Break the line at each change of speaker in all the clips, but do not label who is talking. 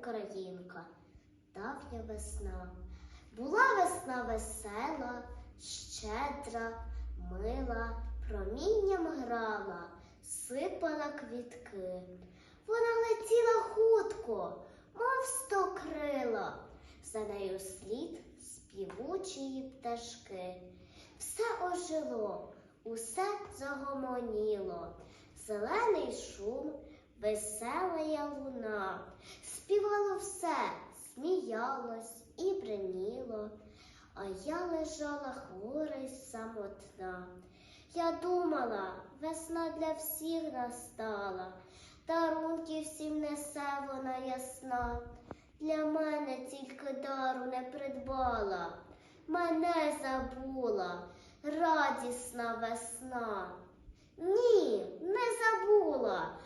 українка, давня весна. Була весна весела, щедра, мила, промінням грала, сипала квітки. Вона летіла хутко, мов сто крила, за нею слід співучої пташки. Все ожило, усе загомоніло, зелений шум, весела луна, співало все, сміялось і бреніло, а я лежала хвора й самотна. Я думала, весна для всіх настала, дарунки всім несе вона ясна. Для мене тільки дару не придбала, мене забула радісна весна. Ні, не забула.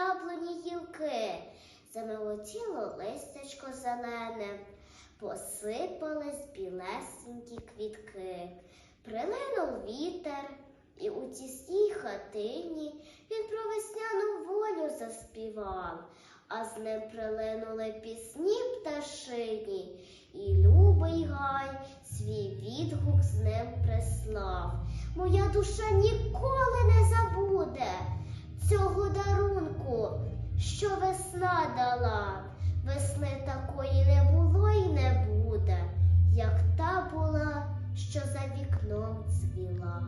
Яблуні гілки. Замелотіло листячко зелене, посипались білесенькі квітки. Прилинув вітер, і у тісній хатині він про весняну волю заспівав, а з ним прилинули пісні пташині, і любий гай свій відгук з ним прислав. Моя душа ніколи що весна дала. Весни такої не було і не буде, як та була, що за вікном цвіла.